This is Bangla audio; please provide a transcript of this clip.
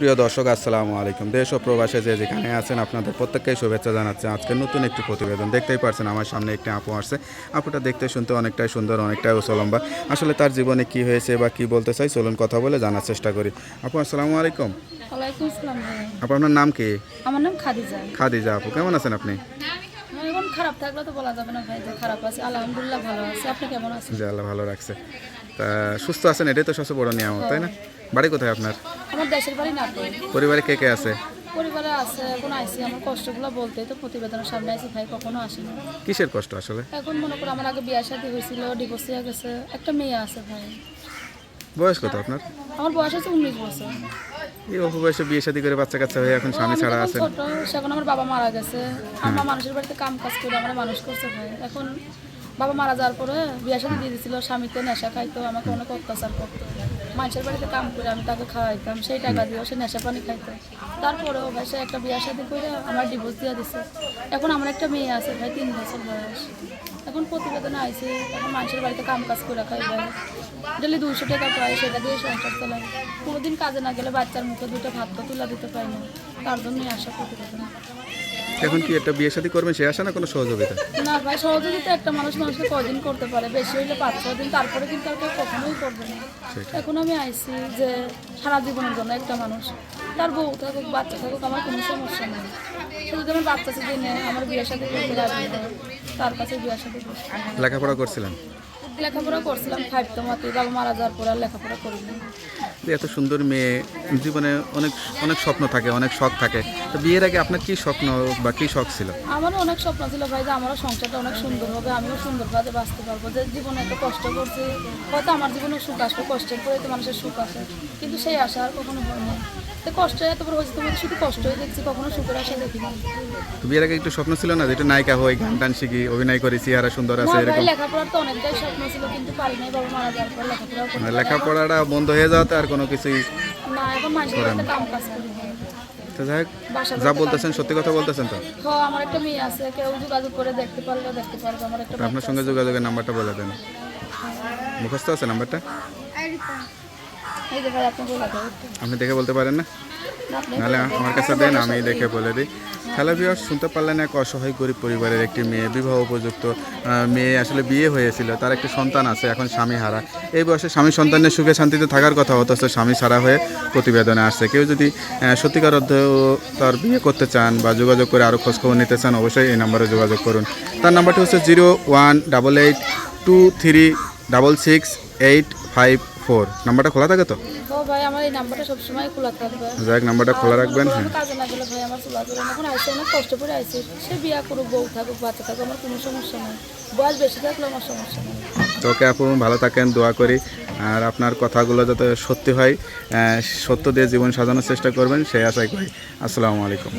সুপ্রিয় দর্শক আসসালামু আলাইকুম। দেশ ও প্রবাসে যে যেখানে আছেন আপনাদের প্রত্যেককেই শুভেচ্ছা জানাচ্ছে। আজকে নতুন একটি প্রতিবেদন দেখতেই পারছেন আমার সামনে একটি আপু আসছে। আপুটা দেখতে শুনতে অনেকটাই সুন্দর অনেকটাই উসলম্বা আসলে তার জীবনে কি হয়েছে বা কি বলতে চাই চলুন কথা বলে জানার চেষ্টা করি। আপু আসসালামু আলাইকুম। আপু আপনার নাম কি? আমার নাম খাদিজা। খাদিজা আপু কেমন আছেন আপনি? খারাপ থাকলে তো বলা যাবে না ভাই যে খারাপ আছে। আলহামদুলিল্লাহ ভালো আছে। আপনি কেমন আছেন? আল্লাহ ভালো রাখছে। তা সুস্থ আছেন এটাই তো সবচেয়ে বড় নিয়ামত তাই না? বাড়ি কোথায় আপনার? আমার দেশের বাড়ি নাটোর। পরিবারে কে কে আছে? পরিবারে আছে এখন আইসি। আমার কষ্টগুলো বলতেই তো প্রতিবেদনের সামনে আইসি ভাই কখনো আসেনি কিসের কষ্ট আসলে? এখন মনে করো আমার আগে বিয়ে শাদী হয়েছিল ডিভোর্স হয়ে গেছে। একটা মেয়ে আছে ভাই। বয়স কত আপনার? আমার বয়স হচ্ছে উনিশ বছর। এই অল্প বয়সে বিয়ে শাদী করে বাচ্চা কাচ্চা হয়ে এখন স্বামী ছাড়া আছেন। ছোট সেখন আমার বাবা মারা গেছে। আমার মানুষের বাড়িতে কাম কাজ করে আমার মানুষ করছে ভাই। এখন বাবা মারা যাওয়ার পরে বিয়ে সাথে দিয়ে দিয়েছিল স্বামীতে নেশা খাইতো, আমাকে অনেক অত্যাচার করতো। মানুষের বাড়িতে কাম করে আমি তাকে খাওয়াইতাম, সেই টাকা দিয়েও সে নেশা পানি খাইতো। তারপরেও ভাই সে একটা বিয়ে সাথে করে আমার ডিভোর্স দিয়ে দিছে। এখন আমার একটা মেয়ে আছে, ভাই, তিন বছর বয়স। এখন প্রতিবেদনে আইছে, এখন মানুষের বাড়িতে কাম কাজ করে খাই ভাই ডেলি দুশো টাকা পাই সেটা দিয়ে সংসার চালাই কোনোদিন কাজে না গেলে বাচ্চার মুখে দুটো ভাত তো তুলে দিতে পারি না। তার জন্যই আসা প্রতিবেদন। এখন কি একটা বিয়ে শাদী করবেন সে আসে না কোনো সহযোগিতা? না ভাই সহযোগিতা একটা মানুষ মানুষকে কদিন করতে পারে? বেশি হইলে পাঁচ ছয় দিন তারপরে কিন্তু আর কেউ কখনোই করবে না। এখন আমি আইছি যে সারা জীবনের জন্য একটা মানুষ। তার বউ থাকুক বাচ্চা থাকুক আমার কোনো সমস্যা নেই। যদি আমার বাচ্চা নেয় আমার বিয়ের সাথে করতে হয় তার কাছে বিয়ের সাথে লেখাপড়া করছিলেন? লেখাপড়া করছিলাম ফাইভ তো মাতি বাবা মারা যাওয়ার পরে আর লেখাপড়া করিনি। এত সুন্দর মেয়ে জীবনে অনেক অনেক স্বপ্ন থাকে অনেক শখ থাকে। তো বিয়ের আগে আপনার কি স্বপ্ন বা কি শখ ছিল? আমারও অনেক স্বপ্ন ছিল ভাই যে আমারও সংসারটা অনেক সুন্দর হবে আমিও সুন্দরভাবে বাঁচতে পারব। যে জীবনে এত কষ্ট করছি হয়তো আমার জীবনে সুখ আসবে কষ্টের পরে তো মানুষের সুখ আসে। কিন্তু সেই আশা আর কখনো হয়নি তো কষ্ট এত বড় হয়েছে তোমার শুধু কষ্টই দেখছি কখনো সুখের আশা দেখিনি তো বিয়ের আগে একটু স্বপ্ন ছিল না যেটা নায়িকা হই গান টান শিখি অভিনয় করি চেহারা সুন্দর আছে এরকম? লেখাপড়ার তো অনেকটাই স্বপ্ন ছিল কিন্তু পারি নাই বাবা মারা যাওয়ার পর লেখাপড়াও করতে মানে লেখাপড়াটা বন্ধ হয়ে যাওয়াতে আর কোনো কিছুই না এখন মানুষের বাড়িতে কাম কাজ করি। তো যাই হোক, যা বলতেছেন সত্যি কথা বলতেছেন তো? হ আমার একটা মেয়ে আছে কেউ যোগাযোগ করে দেখতে পারলে দেখতে পারবে আমার একটা আপনার সঙ্গে যোগাযোগের নাম্বারটা বলে দেন। মুখস্থ আছে নাম্বারটা? এই যে ভাই আপনি দেখে বলতে পারেন না? নাহলে আমার কাছে দেন আমি দেখে বলে দিই। খেলা বিহার শুনতে পারলেন এক অসহায় গরিব পরিবারের একটি মেয়ে বিবাহ উপযুক্ত মেয়ে আসলে বিয়ে হয়েছিল। তার একটি সন্তান আছে এখন স্বামী হারা। এই বয়সে স্বামী সন্তানের সুখে শান্তিতে থাকার কথা অথচ স্বামী ছাড়া হয়ে প্রতিবেদনে আসছে। কেউ যদি সত্যিকার অর্থেও তার বিয়ে করতে চান বা যোগাযোগ করে আরও খোঁজখবর নিতে চান অবশ্যই এই নাম্বারে যোগাযোগ করুন। তার নাম্বারটি হচ্ছে zero one double eight two three double six eight five four. নাম্বারটা খোলা থাকে তো? ও ভাই আমার এই নাম্বারটা সবসময় খোলা থাকবে। যাই হোক, নাম্বারটা খোলা রাখবেন হ্যাঁ। কাজে না গেলে ভাই আমার চুলা চলে এখন আইসে অনেক কষ্ট করে আইসে। সে বিয়া করুক বউ থাকুক বাচ্চা থাকুক আমার কোনো সমস্যা নেই। বয়স বেশি থাকলে আমার সমস্যা নেই। তোকে আপু ভালো থাকেন দোয়া করি। আর আপনার কথাগুলো যাতে সত্যি হয় সত্য দিয়ে জীবন সাজানোর চেষ্টা করবেন সেই আশাই করি। আসসালামু আলাইকুম।